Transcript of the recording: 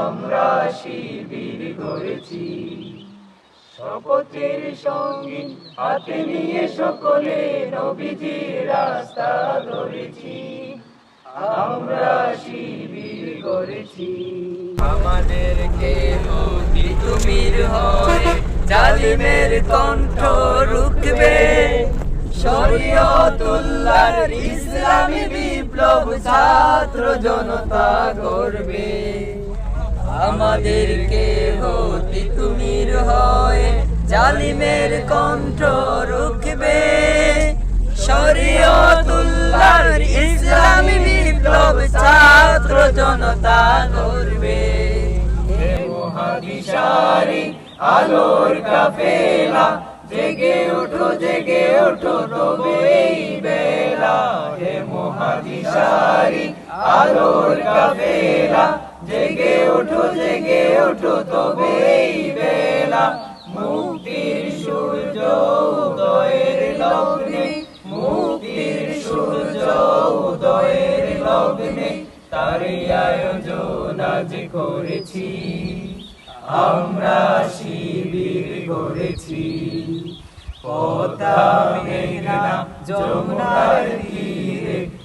আমরা শিবির করেছি শপথের সঙ্গী হাতে নিয়ে সকলে নবীজির রাস্তা ধরেছি আমরা শিবির করেছি আমাদেরকে মোদি তুমির হয় জালিমের কণ্ঠ রুখবে শরীয়তুল্লাহর ইসলামী বিপ্লব ছাত্র জনতা করবে। আমাদেরকে হতি তুমির হয় জালিমের কণ্ঠ রুখবে। শরীয়তুল্লাহর ইসলামী বিপ্লব ছাত্র জনতা করবে। মহাদিশারি আলোর কাফেলা, জেগে ওঠো জেগে এই বেলা হে মহাদিশারি আলোর কাফেলা জেগে ওঠো জেগে ওঠো তবে এই বেলা। মুক্তির সূর্য উদয়ের লগ্নে, মুক্তির সূর্য উদয়ের লগ্নে, তারই আয়োজন আজ করেছি। আমরা শিবির করেছি পদ্মা মেঘনা যমুনার তীরে